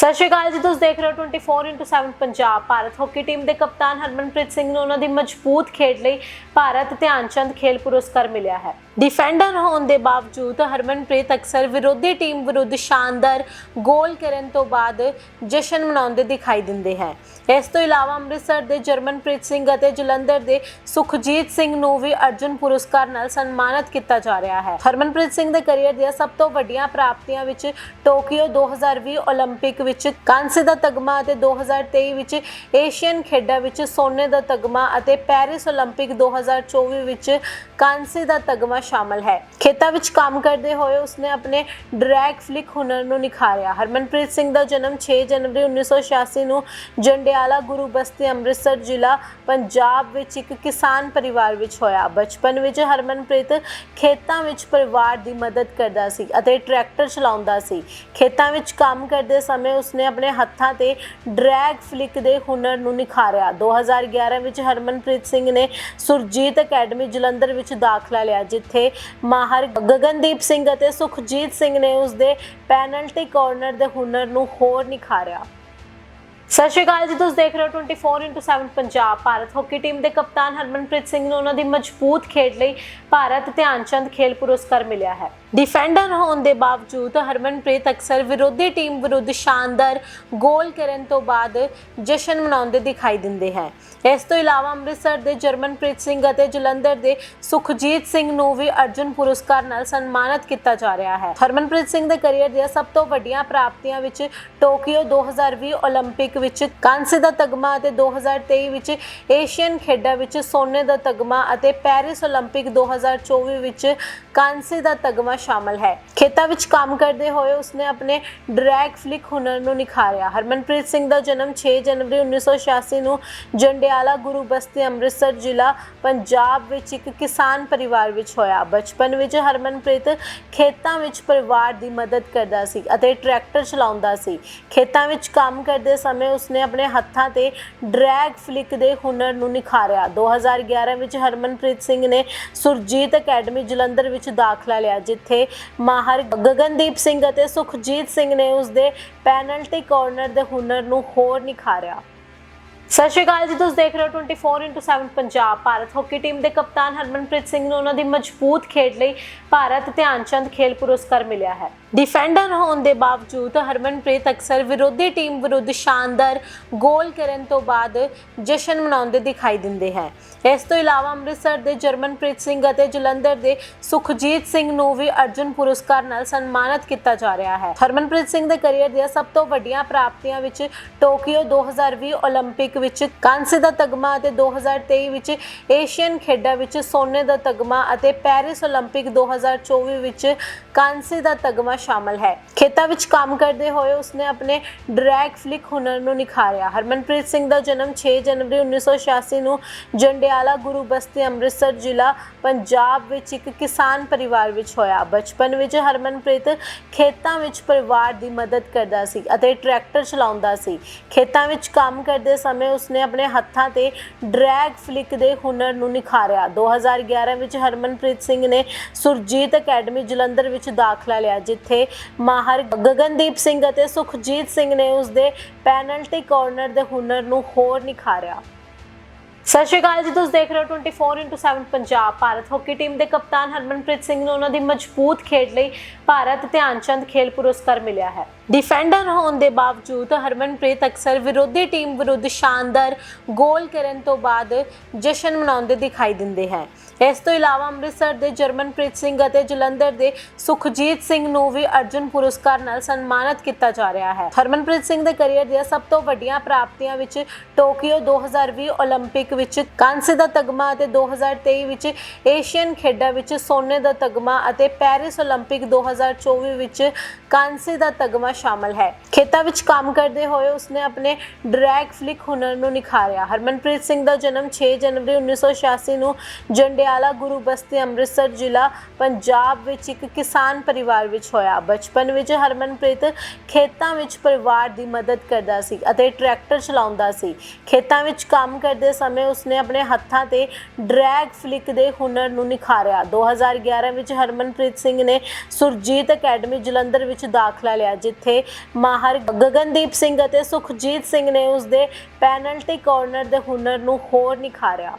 ਸਤਿ ਸ਼੍ਰੀ ਅਕਾਲ ਜੀ ਤੁਸੀਂ ਦੇਖ ਰਹੇ ਹੋ 24x7 Punjab Bharat hockey team ਦੇ ਕਪਤਾਨ ਹਰਮਨਪ੍ਰੀਤ ਸਿੰਘ ਨੂੰ ਉਹਨਾਂ ਦੀ ਮਜ਼ਬੂਤ ਖੇਡ ਲਈ ਭਾਰਤ ਧਿਆਨ ਚੰਦ ਖੇਲ ਪੁਰਸਕਾਰ ਮਿਲਿਆ ਹੈ ਡਿਫੈਂਡਰ ਹੋਣ ਦੇ ਬਾਵਜੂਦ ਹਰਮਨਪ੍ਰੀਤ ਅਕਸਰ ਵਿਰੋਧੀ ਟੀਮ ਵਿਰੁੱਧ ਸ਼ਾਨਦਾਰ ਗੋਲ ਕਰਨ ਤੋਂ ਬਾਅਦ ਜਸ਼ਨ ਮਨਾਉਂਦੇ ਦਿਖਾਈ ਦਿੰਦੇ ਹੈ ਇਸ ਤੋਂ ਇਲਾਵਾ ਅੰਮ੍ਰਿਤਸਰ ਦੇ ਜਰਮਨਪ੍ਰੀਤ ਸਿੰਘ ਅਤੇ ਜਲੰਧਰ ਦੇ ਸੁਖਜੀਤ ਸਿੰਘ ਨੂੰ ਵੀ ਅਰਜੁਨ ਪੁਰਸਕਾਰ ਨਾਲ ਸਨਮਾਨਿਤ ਕੀਤਾ ਜਾ ਰਿਹਾ ਹੈ ਹਰਮਨਪ੍ਰੀਤ ਸਿੰਘ ਦੇ ਕੈਰੀਅਰ ਦੀਆਂ ਸਭ ਤੋਂ ਵੱਡੀਆਂ ਪ੍ਰਾਪਤੀਆਂ ਵਿੱਚ ਟੋਕੀਓ 2020 올림픽 ਵਿੱਚ ਕਾਂਸੇ ਦਾ ਤਗਮਾ ਅਤੇ 2023 ਵਿੱਚ ਏਸ਼ੀਅਨ ਖੇਡਾਂ ਵਿੱਚ ਸੋਨੇ ਦਾ ਤਗਮਾ ਅਤੇ ਪੈਰਿਸ 올림픽 2024 ਵਿੱਚ ਕਾਂਸੇ ਦਾ ਤਗਮਾ ਸ਼ਾਮਲ ਹੈ ਖੇਤਾਂ ਵਿੱਚ ਕੰਮ ਕਰਦੇ ਹੋਏ ਉਸਨੇ ਆਪਣੇ ਡਰੈਗ ਫਲਿਕ ਹੁਨਰ ਨੂੰ ਨਿਖਾਰਿਆ ਹਰਮਨਪ੍ਰੀਤ ਸਿੰਘ ਦਾ ਜਨਮ 6 ਜਨਵਰੀ 1986 ਨੂੰ ਜੰਡਿਆਲਾ ਗੁਰੂ ਬਸਤੀ ਅੰਮ੍ਰਿਤਸਰ ਜ਼ਿਲ੍ਹਾ ਪੰਜਾਬ ਵਿੱਚ ਇੱਕ ਕਿਸਾਨ ਪਰਿਵਾਰ ਵਿੱਚ ਹੋਇਆ ਬਚਪਨ ਵਿੱਚ ਹਰਮਨਪ੍ਰੀਤ ਖੇਤਾਂ ਵਿੱਚ ਪਰਿਵਾਰ ਦੀ ਮਦਦ ਕਰਦਾ ਸੀ ਅਤੇ ਟਰੈਕਟਰ ਚਲਾਉਂਦਾ ਸੀ ਖੇਤਾਂ ਵਿੱਚ ਕੰਮ ਕਰਦੇ ਸਮੇਂ ਉਸਨੇ ਆਪਣੇ ਹੱਥਾਂ ਤੇ ਡਰੈਗ ਫਲਿਕ ਦੇ ਹੁਨਰ ਨੂੰ ਨਿਖਾਰਿਆ। 2011 ਵਿੱਚ ਹਰਮਨਪ੍ਰੀਤ ਸਿੰਘ ਨੇ ਸੁਰਜੀਤ ਅਕੈਡਮੀ ਜਲੰਧਰ ਵਿੱਚ ਦਾਖਲਾ ਲਿਆ, ਜਿੱਥੇ ਮਾਹਰ ਗਗਨਦੀਪ ਸਿੰਘ ਅਤੇ ਸੁਖਜੀਤ ਸਿੰਘ ਨੇ ਉਸਦੇ ਪੈਨਲਟੀ ਕਾਰਨਰ ਦੇ ਹੁਨਰ ਨੂੰ ਹੋਰ ਨਿਖਾਰਿਆ। ਸਤਿ ਸ਼੍ਰੀ ਅਕਾਲ ਜੀ, ਤੁਸੀਂ ਦੇਖ ਰਹੇ ਹੋ 24x7 Punjab. Bharat hockey team ਦੇ ਕਪਤਾਨ ਹਰਮਨਪ੍ਰੀਤ ਸਿੰਘ ਨੂੰ ਉਹਨਾਂ ਦੀ ਮਜ਼ਬੂਤ ਖੇਡ ਲਈ ਭਾਰਤ ਧਿਆਨ ਚੰਦ ਖੇਲ ਪੁਰਸਕਾਰ ਮਿਲਿਆ ਹੈ। ਡਿਫੈਂਡਰ ਹੋਣ ਦੇ ਬਾਵਜੂਦ ਹਰਮਨਪ੍ਰੀਤ ਅਕਸਰ ਵਿਰੋਧੀ ਟੀਮ ਵਿਰੁੱਧ ਸ਼ਾਨਦਾਰ ਗੋਲ ਕਰਨ ਤੋਂ ਬਾਅਦ ਜਸ਼ਨ ਮਨਾਉਂਦੇ ਦਿਖਾਈ ਦਿੰਦੇ ਹੈ ਇਸ ਤੋਂ ਇਲਾਵਾ ਅੰਮ੍ਰਿਤਸਰ ਦੇ ਜਰਮਨਪ੍ਰੀਤ ਸਿੰਘ ਅਤੇ ਜਲੰਧਰ ਦੇ ਸੁਖਜੀਤ ਸਿੰਘ ਨੂੰ ਵੀ ਅਰਜੁਨ ਪੁਰਸਕਾਰ ਨਾਲ ਸਨਮਾਨਿਤ ਕੀਤਾ ਜਾ ਰਿਹਾ ਹੈ ਹਰਮਨਪ੍ਰੀਤ ਸਿੰਘ ਦੇ ਕੈਰੀਅਰ ਦੀਆਂ ਸਭ ਤੋਂ ਵੱਡੀਆਂ ਪ੍ਰਾਪਤੀਆਂ ਵਿੱਚ ਟੋਕੀਓ 2020 올림픽 ਵਿੱਚ ਕਾਂਸੇ ਦਾ ਤਗਮਾ ਅਤੇ 2023 ਵਿੱਚ ਏਸ਼ੀਅਨ ਖੇਡਾਂ ਵਿੱਚ ਸੋਨੇ ਦਾ ਤਗਮਾ ਅਤੇ ਪੈਰਿਸ 올림픽 2024 ਵਿੱਚ ਕਾਂਸੇ ਦਾ ਤਗਮਾ ਸ਼ਾਮਲ ਹੈ। ਖੇਤਾਂ ਵਿੱਚ ਕੰਮ ਕਰਦੇ ਹੋਏ ਉਸਨੇ ਆਪਣੇ ਡਰੈਗ ਫਲਿਕ ਹੁਨਰ ਨੂੰ ਨਿਖਾਰਿਆ। ਹਰਮਨਪ੍ਰੀਤ ਸਿੰਘ ਦਾ ਜਨਮ 6 ਜਨਵਰੀ 1986 ਨੂੰ ਜੰਡਿਆਲਾ ਗੁਰੂ ਬਸਤੀ ਅੰਮ੍ਰਿਤਸਰ ਜ਼ਿਲ੍ਹਾ ਪੰਜਾਬ ਵਿੱਚ ਇੱਕ ਕਿਸਾਨ ਪਰਿਵਾਰ ਵਿੱਚ ਹੋਇਆ। ਬਚਪਨ ਵਿੱਚ ਹਰਮਨਪ੍ਰੀਤ ਖੇਤਾਂ ਵਿੱਚ ਪਰਿਵਾਰ ਦੀ ਮਦਦ ਕਰਦਾ ਸੀ ਅਤੇ ਟਰੈਕਟਰ ਚਲਾਉਂਦਾ ਸੀ। ਖੇਤਾਂ ਵਿੱਚ ਕੰਮ ਕਰਦੇ ਸਮੇਂ ਉਸਨੇ ਆਪਣੇ ਹੱਥਾਂ ਤੇ ਡਰੈਗ ਫਲਿਕ ਦੇ ਹੁਨਰ ਨੂੰ ਨਿਖਾਰਿਆ। 2011 ਵਿੱਚ ਹਰਮਨਪ੍ਰੀਤ ਸਿੰਘ ਨੇ ਸੁਰਜੀਤ ਅਕੈਡਮੀ ਜਲੰਧਰ ਵਿੱਚ ਦਾਖਲਾ ਲਿਆ, ਜਿੱਥੇ ਮਾਹਰ ਗਗਨਦੀਪ ਸਿੰਘ ਅਤੇ ਸੁਖਜੀਤ ਸਿੰਘ ਨੇ ਉਸਦੇ ਪੈਨਲਟੀ ਕਾਰਨਰ ਦੇ ਹੁਨਰ ਨੂੰ ਹੋਰ ਨਿਖਾਰਿਆ। ਸਤਿ ਸ਼੍ਰੀ ਅਕਾਲ ਜੀ ਤੁਸੀਂ ਦੇਖ ਰਹੇ ਹੋ 24x7 Punjab Bharat hockey team ਦੇ ਕਪਤਾਨ ਹਰਮਨਪ੍ਰੀਤ ਸਿੰਘ ਨੂੰ ਉਹਨਾਂ ਦੀ ਮਜ਼ਬੂਤ ਖੇਡ ਲਈ ਭਾਰਤ ਧਿਆਨ ਚੰਦ ਖੇਲ ਪੁਰਸਕਾਰ ਮਿਲਿਆ ਹੈ ਡਿਫੈਂਡਰ ਹੋਣ ਦੇ ਬਾਵਜੂਦ ਹਰਮਨਪ੍ਰੀਤ ਅਕਸਰ ਵਿਰੋਧੀ ਟੀਮ ਵਿਰੁੱਧ ਸ਼ਾਨਦਾਰ ਗੋਲ ਕਰਨ ਤੋਂ ਬਾਅਦ ਜਸ਼ਨ ਮਨਾਉਂਦੇ ਦਿਖਾਈ ਦਿੰਦੇ ਹੈ ਇਸ ਤੋਂ ਇਲਾਵਾ ਅੰਮ੍ਰਿਤਸਰ ਦੇ ਜਰਮਨਪ੍ਰੀਤ ਸਿੰਘ ਅਤੇ ਜਲੰਧਰ ਦੇ ਸੁਖਜੀਤ ਸਿੰਘ ਨੂੰ ਵੀ ਅਰਜੁਨ ਪੁਰਸਕਾਰ ਨਾਲ ਸਨਮਾਨਿਤ ਕੀਤਾ ਜਾ ਰਿਹਾ ਹੈ ਹਰਮਨਪ੍ਰੀਤ ਸਿੰਘ ਦੇ ਕੈਰੀਅਰ ਦੀਆਂ ਸਭ ਤੋਂ ਵੱਡੀਆਂ ਪ੍ਰਾਪਤੀਆਂ ਵਿੱਚ ਟੋਕੀਓ 2020 올림픽 ਵਿੱਚ ਕਾਂਸੇ ਦਾ ਤਗਮਾ ਅਤੇ 2023 ਵਿੱਚ ਏਸ਼ੀਅਨ ਖੇਡਾਂ ਵਿੱਚ ਸੋਨੇ ਦਾ ਤਗਮਾ ਅਤੇ ਪੈਰਿਸ 올림픽 2024 ਵਿੱਚ ਕਾਂਸੇ ਦਾ ਤਗਮਾ ਸ਼ਾਮਲ ਹੈ ਖੇਤਾਂ ਵਿੱਚ ਕੰਮ ਕਰਦੇ ਹੋਏ ਉਸਨੇ ਆਪਣੇ ਡਰੈਗ ਫਲਿਕ ਹੁਨਰ ਨੂੰ ਨਿਖਾਰਿਆ ਹਰਮਨਪ੍ਰੀਤ ਸਿੰਘ ਦਾ ਜਨਮ 6 ਜਨਵਰੀ 1986 ਨੂੰ ਜੰਡਿਆਲਾ ਗੁਰੂ ਬਸਤੀ ਅੰਮ੍ਰਿਤਸਰ ਜ਼ਿਲ੍ਹਾ ਪੰਜਾਬ ਵਿੱਚ ਇੱਕ ਕਿਸਾਨ ਪਰਿਵਾਰ ਵਿੱਚ ਹੋਇਆ ਬਚਪਨ ਵਿੱਚ ਹਰਮਨਪ੍ਰੀਤ ਖੇਤਾਂ ਵਿੱਚ ਪਰਿਵਾਰ ਦੀ ਮਦਦ ਕਰਦਾ ਸੀ ਅਤੇ ਟਰੈਕਟਰ ਚਲਾਉਂਦਾ ਸੀ ਖੇਤਾਂ ਵਿੱਚ ਕੰਮ ਕਰਦੇ ਸਮੇਂ ਉਸਨੇ ਆਪਣੇ ਹੱਥਾਂ ਤੇ ਡਰੈਗ ਫਲਿਕ ਦੇ ਹੁਨਰ ਨੂੰ ਨਿਖਾਰਿਆ। 2011 ਵਿੱਚ ਹਰਮਨਪ੍ਰੀਤ ਸਿੰਘ ਨੇ ਸੁਰਜੀਤ ਅਕੈਡਮੀ ਜਲੰਧਰ ਵਿੱਚ ਦਾਖਲਾ ਲਿਆ, ਜਿੱਥੇ ਮਾਹਰ ਗਗਨਦੀਪ ਸਿੰਘ ਅਤੇ ਸੁਖਜੀਤ ਸਿੰਘ ਨੇ ਉਸਦੇ ਪੈਨਲਟੀ ਕਾਰਨਰ ਦੇ ਹੁਨਰ ਨੂੰ ਹੋਰ ਨਿਖਾਰਿਆ। ਸਤਿ ਸ਼੍ਰੀ ਅਕਾਲ ਜੀ, ਤੁਸੀਂ ਦੇਖ ਰਹੇ ਹੋ 24x7 Punjab. Bharat hockey team ਦੇ ਕਪਤਾਨ ਹਰਮਨਪ੍ਰੀਤ ਸਿੰਘ ਨੂੰ ਉਹਨਾਂ ਦੀ ਮਜ਼ਬੂਤ ਖੇਡ ਲਈ ਭਾਰਤ ਧਿਆਨ ਚੰਦ ਖੇਲ ਪੁਰਸਕਾਰ ਮਿਲਿਆ ਹੈ। ਡਿਫੈਂਡਰ ਹੋਣ ਦੇ ਬਾਵਜੂਦ ਹਰਮਨਪ੍ਰੀਤ ਅਕਸਰ ਵਿਰੋਧੀ ਟੀਮ ਵਿਰੁੱਧ ਸ਼ਾਨਦਾਰ ਗੋਲ ਕਰਨ ਤੋਂ ਬਾਅਦ ਜਸ਼ਨ ਮਨਾਉਂਦੇ ਦਿਖਾਈ ਦਿੰਦੇ ਹੈ। ਇਸ ਤੋਂ ਇਲਾਵਾ ਅੰਮ੍ਰਿਤਸਰ ਦੇ ਜਰਮਨਪ੍ਰੀਤ ਸਿੰਘ ਅਤੇ ਜਲੰਧਰ ਦੇ ਸੁਖਜੀਤ ਸਿੰਘ ਨੂੰ ਵੀ ਅਰਜੁਨ ਪੁਰਸਕਾਰ ਨਾਲ ਸਨਮਾਨਿਤ ਕੀਤਾ ਜਾ ਰਿਹਾ ਹੈ ਹਰਮਨਪ੍ਰੀਤ ਸਿੰਘ ਦੇ ਕੈਰੀਅਰ ਦੀਆਂ ਸਭ ਤੋਂ ਵੱਡੀਆਂ ਪ੍ਰਾਪਤੀਆਂ ਵਿੱਚ ਟੋਕੀਓ 2020 올림픽 ਵਿੱਚ ਕਾਂਸੇ ਦਾ ਤਗਮਾ ਅਤੇ 2023 ਵਿੱਚ ਏਸ਼ੀਅਨ ਖੇਡਾਂ ਵਿੱਚ ਸੋਨੇ ਦਾ ਤਗਮਾ ਅਤੇ ਪੈਰਿਸ 올림픽 2024 ਵਿੱਚ ਕਾਂਸੇ ਦਾ ਤਗਮਾ ਸ਼ਾਮਲ ਹੈ ਖੇਤਾਂ ਵਿੱਚ ਕੰਮ ਕਰਦੇ ਹੋਏ ਉਸਨੇ ਆਪਣੇ ਡਰੈਗ ਫਲਿਕ ਹੁਨਰ ਨੂੰ ਨਿਖਾਰਿਆ। ਹਰਮਨਪ੍ਰੀਤ ਸਿੰਘ ਦਾ ਜਨਮ 6 ਜਨਵਰੀ 1986 ਨੂੰ ਜੰਡਿਆਲਾ ਗੁਰੂ ਬਸਤੀ ਅੰਮ੍ਰਿਤਸਰ ਜ਼ਿਲ੍ਹਾ ਪੰਜਾਬ ਵਿੱਚ ਇੱਕ ਕਿਸਾਨ ਪਰਿਵਾਰ ਵਿੱਚ ਹੋਇਆ। ਬਚਪਨ ਵਿੱਚ ਹਰਮਨਪ੍ਰੀਤ ਖੇਤਾਂ ਵਿੱਚ ਪਰਿਵਾਰ ਦੀ ਮਦਦ ਕਰਦਾ ਸੀ ਅਤੇ ਟਰੈਕਟਰ ਚਲਾਉਂਦਾ ਸੀ। ਖੇਤਾਂ ਵਿੱਚ ਕੰਮ ਕਰਦੇ ਸਮੇਂ ਉਸਨੇ ਆਪਣੇ ਹੱਥਾਂ ਤੇ ਡਰੈਗ ਫਲਿਕ ਦੇ ਹੁਨਰ ਨੂੰ ਨਿਖਾਰਿਆ। 2011 ਵਿੱਚ ਹਰਮਨਪ੍ਰੀਤ ਸਿੰਘ ਨੇ ਸੁਰਜੀਤ ਅਕੈਡਮੀ ਜਲੰਧਰ ਵਿੱਚ ਦਾਖਲਾ ਲਿਆ, ਜਿੱਥੇ ਮਾਹਰ ਗਗਨਦੀਪ ਸਿੰਘ ਅਤੇ ਸੁਖਜੀਤ ਸਿੰਘ ਨੇ ਉਸਦੇ ਪੈਨਲਟੀ ਕਾਰਨਰ ਦੇ ਹੁਨਰ ਨੂੰ ਹੋਰ ਨਿਖਾਰਿਆ।